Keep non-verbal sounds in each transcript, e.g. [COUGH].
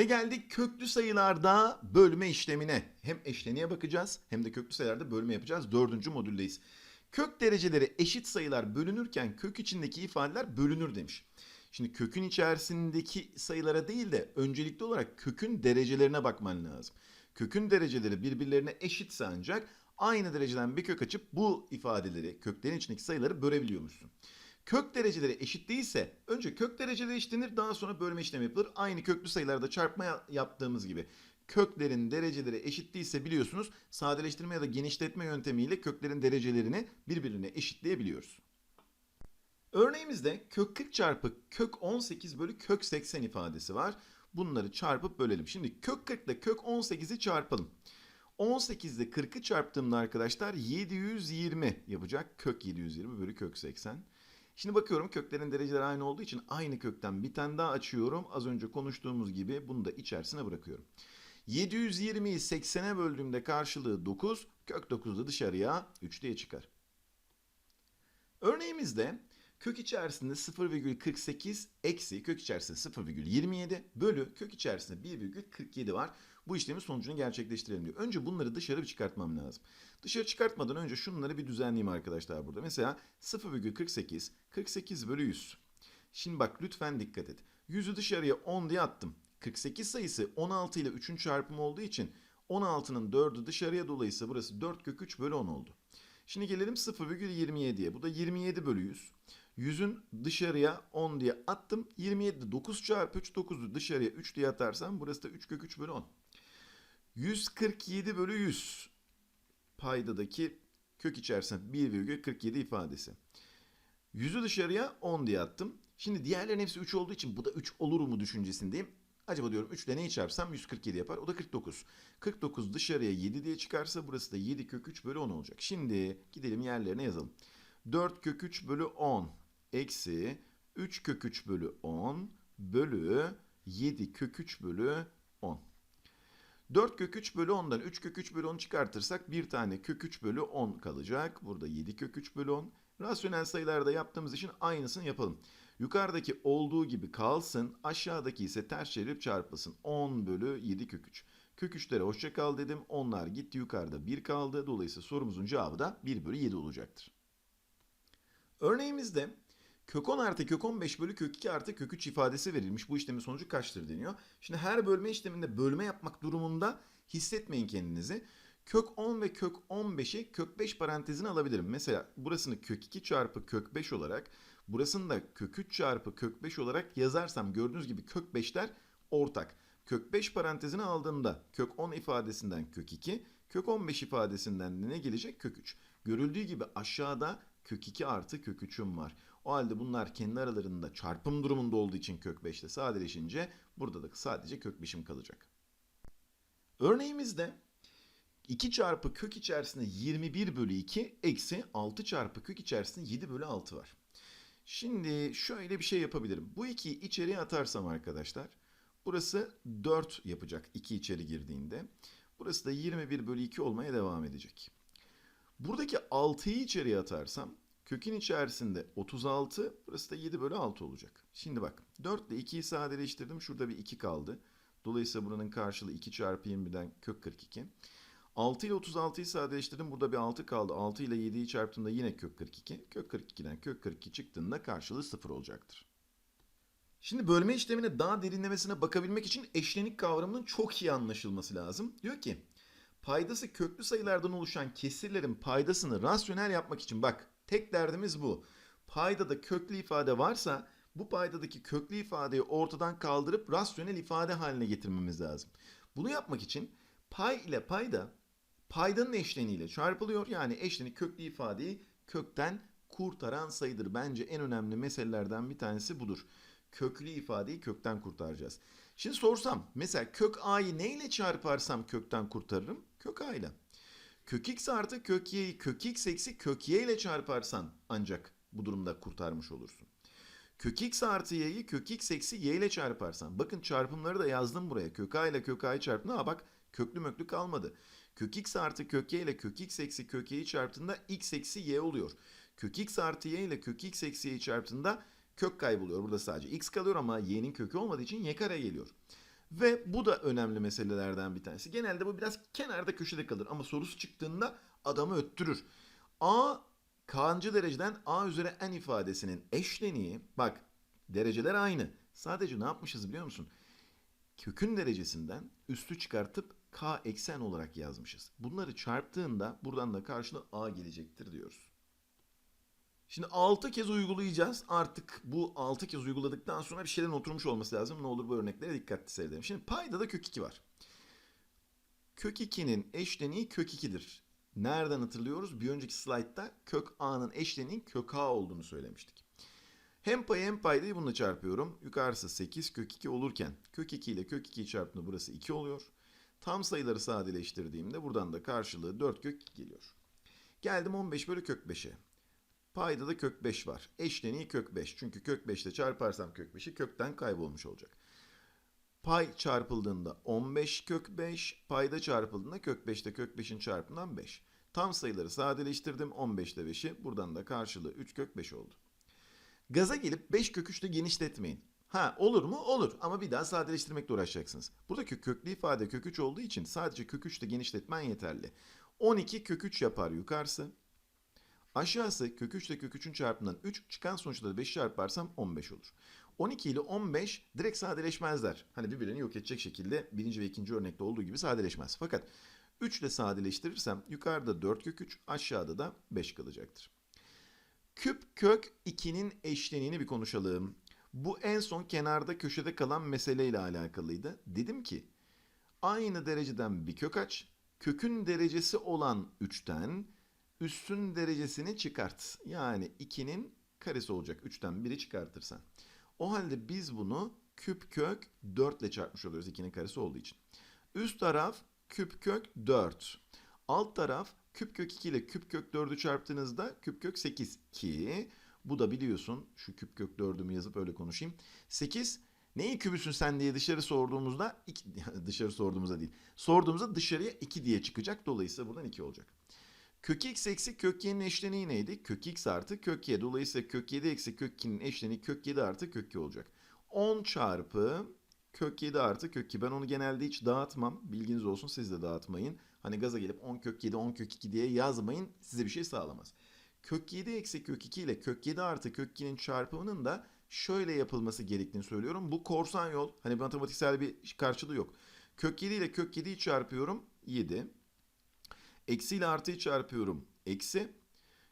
Ve geldik köklü sayılarda bölme işlemine. Hem eşleniğe bakacağız hem de köklü sayılarda bölme yapacağız. Dördüncü modüldeyiz. Kök dereceleri eşit sayılar bölünürken kök içindeki ifadeler bölünür demiş. Şimdi kökün içerisindeki sayılara değil de öncelikli olarak kökün derecelerine bakman lazım. Kökün dereceleri birbirlerine eşitse ancak aynı dereceden bir kök açıp bu ifadeleri, köklerin içindeki sayıları bölebiliyormuşsun. Kök dereceleri eşit değilse önce kök dereceleri eşitlenir daha sonra bölme işlemi yapılır. Aynı köklü sayılarda çarpma ya- yaptığımız gibi. Köklerin dereceleri eşit değilse biliyorsunuz sadeleştirme ya da genişletme yöntemiyle köklerin derecelerini birbirine eşitleyebiliyoruz. Örneğimizde kök 40 çarpı kök 18 bölü kök 80 ifadesi var. Bunları çarpıp bölelim. Şimdi kök 40 ile kök 18'i çarpalım. 18 ile 40'ı çarptığımda arkadaşlar 720 yapacak. Kök 720 bölü kök 80. Şimdi bakıyorum köklerin dereceleri aynı olduğu için aynı kökten bir tane daha açıyorum. Az önce konuştuğumuz gibi bunu da içerisine bırakıyorum. 720'yi 80'e böldüğümde karşılığı 9. Kök 9 da dışarıya 3 diye çıkar. Örneğimizde kök içerisinde 0,48 eksi kök içerisinde 0,27 bölü kök içerisinde 1,47 var. Bu işlemin sonucunu gerçekleştirelim diyor. Önce bunları dışarı bir çıkartmam lazım. Dışarı çıkartmadan önce şunları bir düzenleyeyim arkadaşlar burada. Mesela 0,48 48 bölü 100. Şimdi bak lütfen dikkat et. 100'ü dışarıya 10 diye attım. 48 sayısı 16 ile 3'ün çarpımı olduğu için 16'nın 4'ü dışarıya dolayısıyla burası 4 kök 3 bölü 10 oldu. Şimdi gelelim 0,27'ye. Bu da 27 bölü 100. 100'ün dışarıya 10 diye attım. 27'de 9 çarpı 3 9'u dışarıya 3 diye atarsam burası da 3 kök 3 bölü 10. 147 bölü 100 paydadaki kök içerisinde 1,47 ifadesi. 100'ü dışarıya 10 diye attım. Şimdi diğerlerin hepsi 3 olduğu için bu da 3 olur mu düşüncesindeyim. Acaba diyorum 3 ile neyi çarpsam 147 yapar. O da 49. 49 dışarıya 7 diye çıkarsa burası da 7 kök 3 bölü 10 olacak. Şimdi gidelim yerlerine yazalım. 4 kök 3 bölü 10 eksi 3 kök 3 bölü 10 bölü 7 kök 3 bölü 10. 4 kök 3 bölü 10'dan 3 kök 3 bölü 10 çıkartırsak bir tane kök 3 bölü 10 kalacak. Burada 7 kök 3 bölü 10. Rasyonel sayılarda yaptığımız için aynısını yapalım. Yukarıdaki olduğu gibi kalsın. Aşağıdaki ise ters çevirip çarpılsın. 10 bölü 7 kök 3. Kök 3'lere hoşça kal dedim. Onlar gitti yukarıda 1 kaldı. Dolayısıyla sorumuzun cevabı da 1 bölü 7 olacaktır. Örneğimizde kök 10 artı kök 15 bölü kök 2 artı kök 3 ifadesi verilmiş. Bu işlemin sonucu kaçtır deniyor. Şimdi her bölme işleminde bölme yapmak durumunda hissetmeyin kendinizi. Kök 10 ve kök 15'i kök 5 parantezine alabilirim. Mesela burasını kök 2 çarpı kök 5 olarak, burasını da kök 3 çarpı kök 5 olarak yazarsam gördüğünüz gibi kök 5'ler ortak. Kök 5 parantezine aldığımda kök 10 ifadesinden kök 2, kök 15 ifadesinden de ne gelecek? Kök 3. Görüldüğü gibi aşağıda kök 2 artı kök 3'üm var. O halde bunlar kendi aralarında çarpım durumunda olduğu için kök 5 ile sadeleşince burada da sadece kök 5'im kalacak. Örneğimizde 2 çarpı kök içerisinde 21 bölü 2 eksi 6 çarpı kök içerisinde 7 bölü 6 var. Şimdi şöyle bir şey yapabilirim. Bu 2'yi içeriye atarsam arkadaşlar burası 4 yapacak 2 içeri girdiğinde. Burası da 21 bölü 2 olmaya devam edecek. Buradaki 6'yı içeriye atarsam kökün içerisinde 36 burası da 7 bölü 6 olacak. Şimdi bak 4 ile 2'yi sadeleştirdim. Şurada bir 2 kaldı. Dolayısıyla buranın karşılığı 2 çarpı 20'den kök 42. 6 ile 36'yı sadeleştirdim. Burada bir 6 kaldı. 6 ile 7'yi çarptığımda yine kök 42. Kök 42'den kök 42 çıktığında karşılığı 0 olacaktır. Şimdi bölme işlemine daha derinlemesine bakabilmek için eşlenik kavramının çok iyi anlaşılması lazım. Diyor ki paydası köklü sayılardan oluşan kesirlerin paydasını rasyonel yapmak için bak tek derdimiz bu. Paydada köklü ifade varsa bu paydadaki köklü ifadeyi ortadan kaldırıp rasyonel ifade haline getirmemiz lazım. Bunu yapmak için pay ile payda paydanın eşleniğiyle çarpılıyor. Yani eşlenik köklü ifadeyi kökten kurtaran sayıdır. Bence en önemli meselelerden bir tanesi budur. Köklü ifadeyi kökten kurtaracağız. Şimdi sorsam mesela kök a'yı neyle çarparsam kökten kurtarırım? Kök a ile. Kök x artı kök y'yi kök x eksi kök y ile çarparsan ancak bu durumda kurtarmış olursun. Kök x artı y'yi kök x eksi y ile çarparsan. Bakın çarpımları da yazdım buraya. Kök a ile kök a'yı çarptım. Ha bak köklü möklü kalmadı. Kök x artı kök y ile kök x eksi kök y'yi çarptığında x eksi y oluyor. Kök x artı y ile kök x eksi y'yi çarptığında kök kayboluyor. Burada sadece x kalıyor ama y'nin kökü olmadığı için y kare geliyor. Ve bu da önemli meselelerden bir tanesi. Genelde bu biraz kenarda köşede kalır ama sorusu çıktığında adamı öttürür. A kancı dereceden A üzeri n ifadesinin eşleniği bak dereceler aynı. Sadece ne yapmışız biliyor musun? Kökün derecesinden üstü çıkartıp k eksen olarak yazmışız. Bunları çarptığında buradan da karşılığı a gelecektir diyoruz. Şimdi 6 kez uygulayacağız. Artık bu 6 kez uyguladıktan sonra bir şeylerin oturmuş olması lazım. Ne olur bu örneklere dikkatli seyredelim. Şimdi payda da kök 2 var. Kök 2'nin eşleniği kök 2'dir. Nereden hatırlıyoruz? Bir önceki slaytta kök a'nın eşleniğin kök a olduğunu söylemiştik. Hem payı hem paydayı bununla çarpıyorum. Yukarısı 8 kök 2 olurken kök 2 ile kök 2'yi çarptığımda burası 2 oluyor. Tam sayıları sadeleştirdiğimde buradan da karşılığı 4 kök 2 geliyor. Geldim 15 bölü kök 5'e. Payda da kök 5 var. Eşleniği kök 5. Çünkü kök 5 ile çarparsam kök 5'i kökten kaybolmuş olacak. Pay çarpıldığında 15 kök 5. Payda çarpıldığında kök 5 ile kök 5'in çarpımından 5. Tam sayıları sadeleştirdim. 15 ile 5'i. Buradan da karşılığı 3 kök 5 oldu. Gaza gelip 5 kök 3'te genişletmeyin. Ha olur mu? Olur ama bir daha sadeleştirmekle uğraşacaksınız. Buradaki köklü ifade kök 3 olduğu için sadece kök 3'te genişletmen yeterli. 12 kök 3 yapar yukarısı. Aşağısı kök 3 ile kök 3'ün çarpımından 3 çıkan sonuçta da 5 çarparsam 15 olur. 12 ile 15 direkt sadeleşmezler. Hani birbirlerini yok edecek şekilde birinci ve ikinci örnekte olduğu gibi sadeleşmez. Fakat 3 ile sadeleştirirsem yukarıda 4 kök 3 aşağıda da 5 kalacaktır. Küp kök 2'nin eşleniğini bir konuşalım. Bu en son kenarda köşede kalan meseleyle alakalıydı. Dedim ki aynı dereceden bir kök aç. Kökün derecesi olan 3'ten üstün derecesini çıkart. Yani 2'nin karesi olacak. 3'ten biri çıkartırsan. O halde biz bunu küp kök 4 ile çarpmış oluyoruz 2'nin karesi olduğu için. Üst taraf küp kök 4. Alt taraf küp kök 2 ile küp kök 4'ü çarptığınızda küp kök 8 ki bu da biliyorsun şu küp kök 4'ümü yazıp öyle konuşayım. 8 neyi kübüsün sen diye dışarı sorduğumuzda iki, [LAUGHS] dışarı sorduğumuzda değil. Sorduğumuzda dışarıya 2 diye çıkacak. Dolayısıyla buradan 2 olacak. Kök x eksi kök y'nin eşleniği neydi? Kök x artı kök y. Dolayısıyla kök 7 eksi kök 2'nin eşleniği kök 7 artı kök 2 olacak. 10 çarpı kök 7 artı kök 2. Ben onu genelde hiç dağıtmam. Bilginiz olsun siz de dağıtmayın. Hani gaza gelip 10 kök 7 10 kök 2 diye yazmayın. Size bir şey sağlamaz. Kök 7 eksi kök 2 ile kök 7 artı kök 2'nin çarpımının da şöyle yapılması gerektiğini söylüyorum. Bu korsan yol. Hani matematiksel bir karşılığı yok. Kök 7 ile kök 7'yi çarpıyorum. 7. Eksi ile artıyı çarpıyorum. Eksi.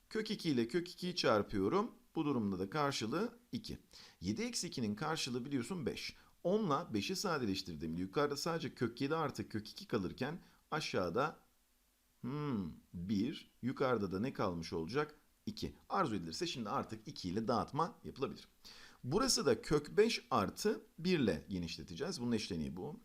Kök 2 ile kök 2'yi çarpıyorum. Bu durumda da karşılığı 2. 7 eksi 2'nin karşılığı biliyorsun 5. 10 ile 5'i sadeleştirdiğimde yukarıda sadece kök 7 artı kök 2 kalırken aşağıda hmm, 1 yukarıda da ne kalmış olacak? 2. Arzu edilirse şimdi artık 2 ile dağıtma yapılabilir. Burası da kök 5 artı 1 ile genişleteceğiz. Bunun eşleniği bu.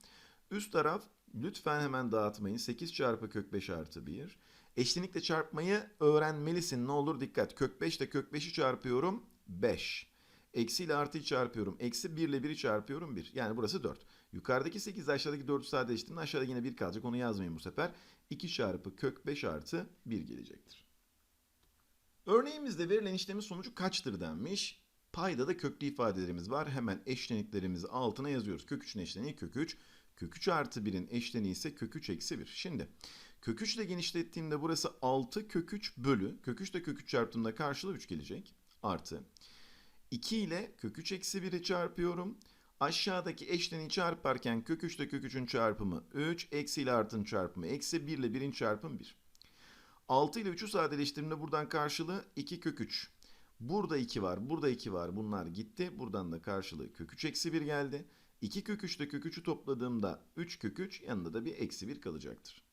Üst taraf lütfen hemen dağıtmayın. 8 çarpı kök 5 artı 1. Eşlenikle çarpmayı öğrenmelisin. Ne olur dikkat. Kök 5 ile kök 5'i çarpıyorum. 5. Eksi ile artıyı çarpıyorum. Eksi 1 ile 1'i çarpıyorum 1. Yani burası 4. Yukarıdaki 8 aşağıdaki 4'ü sadeleştirdiğinde aşağıda yine 1 kalacak. Onu yazmayın bu sefer. 2 çarpı kök 5 artı 1 gelecektir. Örneğimizde verilen işlemin sonucu kaçtır denmiş. Payda da köklü ifadelerimiz var. Hemen eşleniklerimizi altına yazıyoruz. Kök 3'ün eşleniği kök 3. Kök 3 artı 1'in eşleniği ise kök 3 eksi 1. Şimdi kök 3 ile genişlettiğimde burası 6 kök 3 bölü. Kök 3 ile kök 3 çarptığımda karşılığı 3 gelecek. Artı 2 ile kök 3 eksi 1'i çarpıyorum. Aşağıdaki eşleniği çarparken kök 3 ile kök 3'ün çarpımı 3. Eksi ile artının çarpımı eksi 1 ile 1'in çarpımı 1. 6 ile 3'ü sadeleştirdiğimde buradan karşılığı 2 kök 3. Burada 2 var, burada 2 var. Bunlar gitti. Buradan da karşılığı kök 3 eksi 1 geldi. 2 kök 3 ile kök 3'ü topladığımda 3 kök 3 yanında da bir eksi 1 kalacaktır.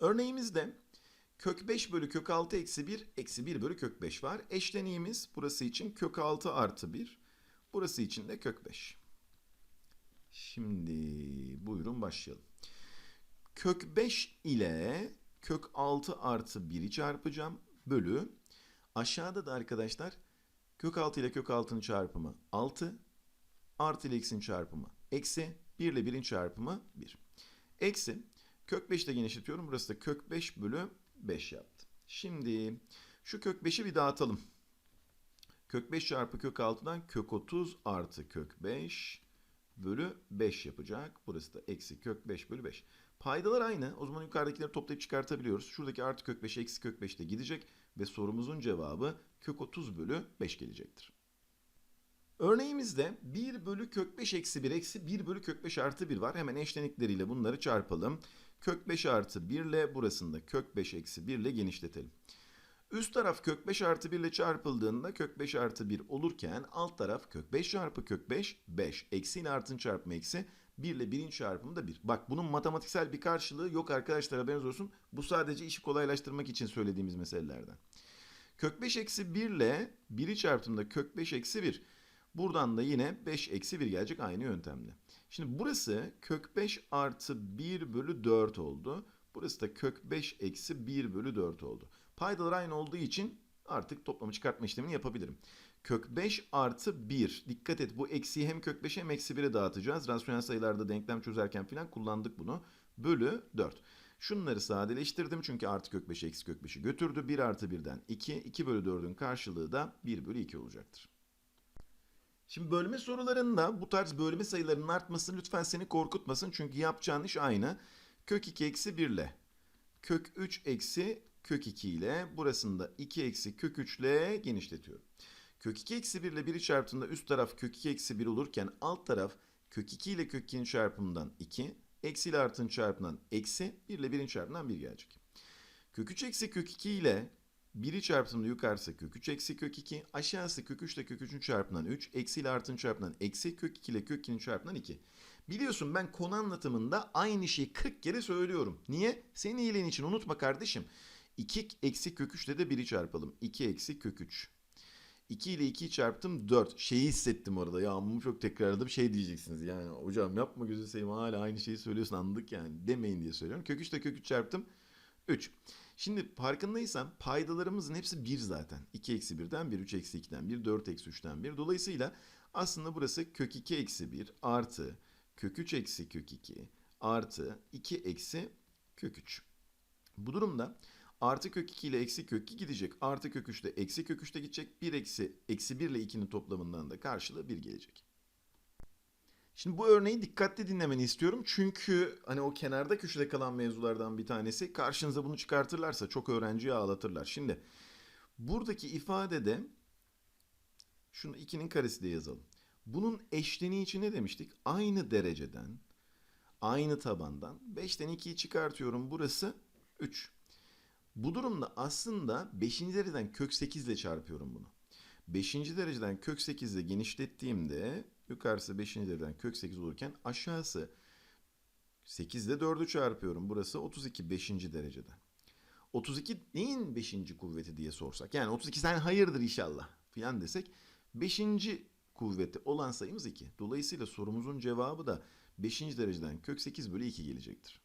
Örneğimizde kök 5 bölü kök 6 eksi 1 eksi 1 bölü kök 5 var. Eşleniğimiz burası için kök 6 artı 1. Burası için de kök 5. Şimdi buyurun başlayalım. Kök 5 ile kök 6 artı 1'i çarpacağım. Bölü. Aşağıda da arkadaşlar kök 6 ile kök 6'nın çarpımı 6. Artı ile x'in çarpımı eksi. 1 ile 1'in çarpımı 1. Eksi. Kök 5 ile genişletiyorum. Burası da kök 5 bölü 5 yaptı. Şimdi şu kök 5'i bir dağıtalım. Kök 5 çarpı kök 6'dan kök 30 artı kök 5 bölü 5 yapacak. Burası da eksi kök 5 bölü 5. Paydalar aynı. O zaman yukarıdakileri toplayıp çıkartabiliyoruz. Şuradaki artı kök 5 eksi kök 5 de gidecek. Ve sorumuzun cevabı kök 30 bölü 5 gelecektir. Örneğimizde 1 bölü kök 5 eksi 1 eksi 1 bölü kök 5 artı 1 var. Hemen eşlenikleriyle bunları çarpalım. Kök 5 artı 1 ile burasında kök 5 eksi 1 ile genişletelim. Üst taraf kök 5 artı 1 ile çarpıldığında kök 5 artı 1 olurken alt taraf kök 5 çarpı kök 5 5. Eksi artın çarpımı eksi 1 ile 1'in çarpımı da 1. Bak bunun matematiksel bir karşılığı yok arkadaşlar haberiniz olsun. Bu sadece işi kolaylaştırmak için söylediğimiz meselelerden. Kök 5 eksi 1 ile 1'i çarptığımda kök 5 eksi 1. Buradan da yine 5 eksi 1 gelecek aynı yöntemle. Şimdi burası kök 5 artı 1 bölü 4 oldu. Burası da kök 5 eksi 1 bölü 4 oldu. Paydalar aynı olduğu için artık toplamı çıkartma işlemini yapabilirim. Kök 5 artı 1. Dikkat et bu eksiyi hem kök 5'e hem eksi 1'e dağıtacağız. Rasyonel sayılarda denklem çözerken falan kullandık bunu. Bölü 4. Şunları sadeleştirdim çünkü artı kök 5 eksi kök 5'i götürdü. 1 artı 1'den 2. 2 bölü 4'ün karşılığı da 1 bölü 2 olacaktır. Şimdi bölme sorularında bu tarz bölme sayılarının artması lütfen seni korkutmasın. Çünkü yapacağın iş aynı. Kök 2 eksi 1 ile kök 3 eksi kök 2 ile burasında 2 eksi kök 3 ile genişletiyorum. Kök 2 eksi 1 ile 1'i çarptığında üst taraf kök 2 eksi 1 olurken alt taraf kök 2 ile kök 2'nin çarpımından 2, eksi ile artının çarpımından eksi, 1 ile 1'in çarpımından 1 gelecek. Kök 3 eksi kök 2 ile 1'i çarptığımda yukarısı kök 3 eksi kök 2, aşağısı kök 3 ile kök 3'ün çarpımından 3, eksi ile artının çarpımından eksi, kök 2 ile kök 2'nin çarpımından 2. Biliyorsun ben konu anlatımında aynı şeyi 40 kere söylüyorum. Niye? Senin iyiliğin için unutma kardeşim. 2 eksi kök 3 ile de 1'i çarpalım. 2 eksi kök 3. 2 ile 2'yi çarptım 4. Şeyi hissettim orada. Ya bunu çok tekrarladım. Şey diyeceksiniz yani. Hocam yapma gözünü seveyim hala aynı şeyi söylüyorsun anladık yani. Demeyin diye söylüyorum. Kök 3 ile kök 3 çarptım. 3. Şimdi farkındaysan paydalarımızın hepsi 1 zaten. 2 eksi 1'den 1, 3 eksi 2'den 1, 4 eksi 3'ten 1. Dolayısıyla aslında burası kök 2 eksi 1 artı kök 3 eksi kök 2 artı 2 eksi kök 3. Bu durumda artı kök 2 ile eksi kök 2 gidecek. Artı kök 3 ile eksi kök 3 de gidecek. 1 eksi eksi 1 ile 2'nin toplamından da karşılığı 1 gelecek. Şimdi bu örneği dikkatli dinlemeni istiyorum. Çünkü hani o kenarda köşede kalan mevzulardan bir tanesi karşınıza bunu çıkartırlarsa çok öğrenciyi ağlatırlar. Şimdi buradaki ifadede şunu 2'nin karesi de yazalım. Bunun eşleniği için ne demiştik? Aynı dereceden, aynı tabandan 5'ten 2'yi çıkartıyorum. Burası 3. Bu durumda aslında 5. dereceden kök 8 ile çarpıyorum bunu. 5. dereceden kök 8 ile genişlettiğimde yukarısı 5. dereceden kök 8 olurken aşağısı 8 ile 4'ü çarpıyorum. Burası 32 5. dereceden. 32 neyin 5. kuvveti diye sorsak. Yani 32 sen hayırdır inşallah filan desek 5. kuvveti olan sayımız 2. Dolayısıyla sorumuzun cevabı da 5. dereceden kök 8 bölü 2 gelecektir.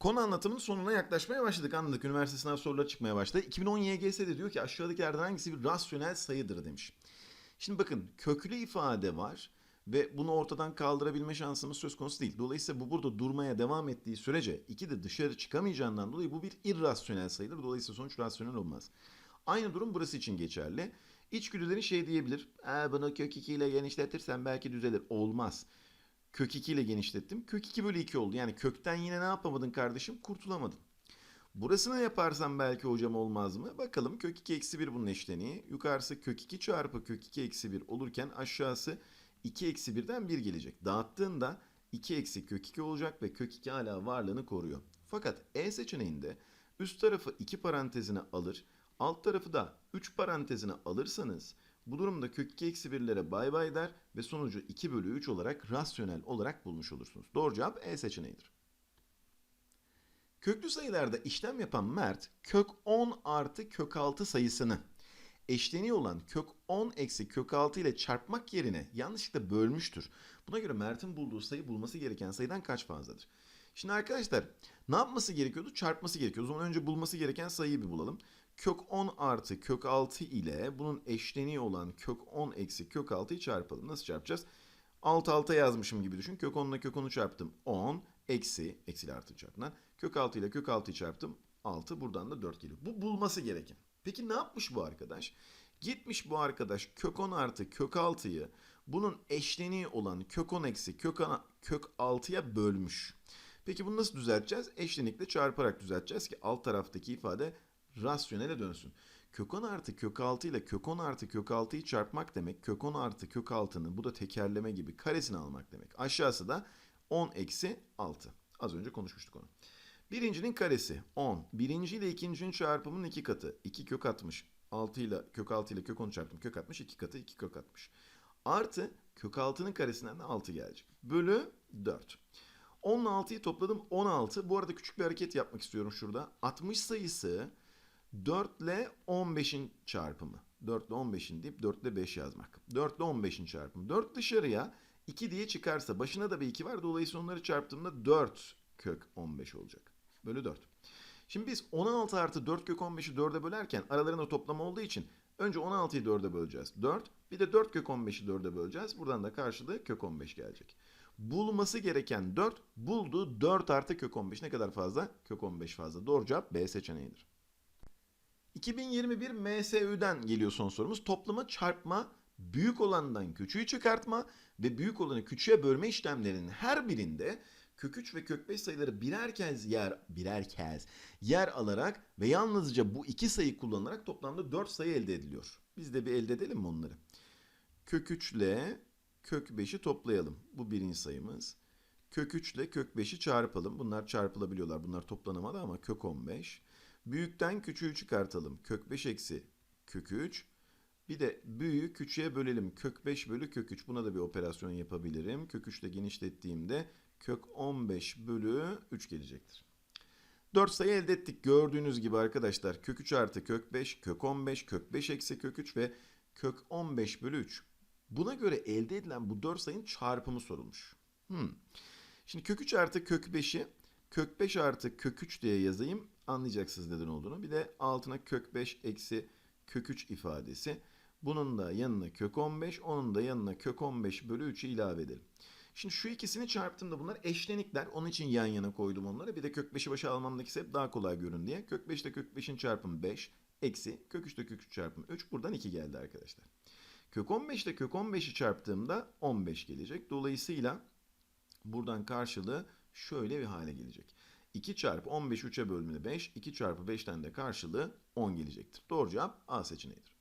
Konu anlatımının sonuna yaklaşmaya başladık anladık. Üniversite sınav soruları çıkmaya başladı. 2010 YGS'de diyor ki aşağıdakilerden hangisi bir rasyonel sayıdır demiş. Şimdi bakın köklü ifade var ve bunu ortadan kaldırabilme şansımız söz konusu değil. Dolayısıyla bu burada durmaya devam ettiği sürece iki de dışarı çıkamayacağından dolayı bu bir irrasyonel sayıdır. Dolayısıyla sonuç rasyonel olmaz. Aynı durum burası için geçerli. İçgüdülerin şey diyebilir. E, bunu kök 2 ile genişletirsen belki düzelir. Olmaz. Kök 2 ile genişlettim. Kök 2 bölü 2 oldu. Yani kökten yine ne yapamadın kardeşim? Kurtulamadın. Burasına yaparsam belki hocam olmaz mı? Bakalım kök 2 eksi 1 bunun eşleniği. Yukarısı kök 2 çarpı kök 2 eksi 1 olurken aşağısı 2 eksi 1'den 1 gelecek. Dağıttığında 2 eksi kök 2 olacak ve kök 2 hala varlığını koruyor. Fakat E seçeneğinde üst tarafı 2 parantezine alır, alt tarafı da 3 parantezine alırsanız bu durumda kök 2 eksi 1'lere bay bay der ve sonucu 2 bölü 3 olarak rasyonel olarak bulmuş olursunuz. Doğru cevap E seçeneğidir. Köklü sayılarda işlem yapan Mert kök 10 artı kök 6 sayısını eşleniği olan kök 10 eksi kök 6 ile çarpmak yerine yanlışlıkla bölmüştür. Buna göre Mert'in bulduğu sayı bulması gereken sayıdan kaç fazladır? Şimdi arkadaşlar ne yapması gerekiyordu? Çarpması gerekiyor. O zaman önce bulması gereken sayıyı bir bulalım. Kök 10 artı kök 6 ile bunun eşleniği olan kök 10 eksi kök 6'yı çarpalım. Nasıl çarpacağız? Alt alta yazmışım gibi düşün. Kök 10 ile kök 10'u çarptım. 10 eksi eksi artı çarpımdan. Kök 6 ile kök 6'yı çarptım. 6 buradan da 4 geliyor. Bu bulması gereken. Peki ne yapmış bu arkadaş? Gitmiş bu arkadaş kök 10 artı kök 6'yı bunun eşleniği olan kök 10 eksi kök, kök 6'ya bölmüş. Peki bunu nasıl düzelteceğiz? Eşlenikle çarparak düzelteceğiz ki alt taraftaki ifade rasyonele dönsün. Kök 10 artı kök 6 ile kök 10 artı kök 6'yı çarpmak demek kök 10 artı kök 6'nın bu da tekerleme gibi karesini almak demek. Aşağısı da 10 eksi 6. Az önce konuşmuştuk onu. Birincinin karesi 10. Birinci ile ikincinin çarpımının iki katı. 2 kök 60. 6 ile kök 6 ile kök 10 çarptım. Kök 60 2 katı 2 kök 60. Artı kök 6'nın karesinden de 6 gelecek. Bölü 4. 10 ile 6'yı topladım 16. Bu arada küçük bir hareket yapmak istiyorum şurada. 60 sayısı 4 ile 15'in çarpımı. 4 ile 15'in deyip 4 ile 5 yazmak. 4 ile 15'in çarpımı. 4 dışarıya 2 diye çıkarsa başına da bir 2 var. Dolayısıyla onları çarptığımda 4 kök 15 olacak. Bölü 4. Şimdi biz 16 artı 4 kök 15'i 4'e bölerken aralarında toplam olduğu için önce 16'yı 4'e böleceğiz. 4. Bir de 4 kök 15'i 4'e böleceğiz. Buradan da karşılığı kök 15 gelecek. Bulması gereken 4. Bulduğu 4 artı kök 15. Ne kadar fazla? Kök 15 fazla. Doğru cevap B seçeneğidir. 2021 MSÜ'den geliyor son sorumuz. Toplama, çarpma, büyük olandan küçüğü çıkartma ve büyük olanı küçüğe bölme işlemlerinin her birinde kök 3 ve kök 5 sayıları birer kez yer birer kez yer alarak ve yalnızca bu iki sayı kullanılarak toplamda 4 sayı elde ediliyor. Biz de bir elde edelim mi onları? Kök 3 ile kök 5'i toplayalım. Bu birinci sayımız. Kök 3 ile kök 5'i çarpalım. Bunlar çarpılabiliyorlar. Bunlar toplanamadı ama kök 15. Büyükten küçüğü çıkartalım. Kök 5 eksi kök 3. Bir de büyüğü küçüğe bölelim. Kök 5 bölü kök 3. Buna da bir operasyon yapabilirim. Kök 3 ile genişlettiğimde kök 15 bölü 3 gelecektir. 4 sayı elde ettik. Gördüğünüz gibi arkadaşlar kök 3 artı kök 5, kök 15, kök 5 eksi kök 3 ve kök 15 bölü 3. Buna göre elde edilen bu 4 sayının çarpımı sorulmuş. Hmm. Şimdi kök 3 artı kök 5'i kök 5 artı kök 3 diye yazayım. Anlayacaksınız neden olduğunu. Bir de altına kök 5 eksi kök 3 ifadesi. Bunun da yanına kök 15, onun da yanına kök 15 bölü 3'ü ilave edelim. Şimdi şu ikisini çarptığımda bunlar eşlenikler. Onun için yan yana koydum onları. Bir de kök 5'i başa almamdaki sebep daha kolay görün diye. Kök 5 ile kök 5'in çarpımı 5 eksi kök 3 ile kök 3 çarpımı 3. Buradan 2 geldi arkadaşlar. Kök 15 ile kök 15'i çarptığımda 15 gelecek. Dolayısıyla buradan karşılığı şöyle bir hale gelecek. 2 çarpı 15 3'e bölümünde 5. 2 çarpı 5'ten de karşılığı 10 gelecektir. Doğru cevap A seçeneğidir.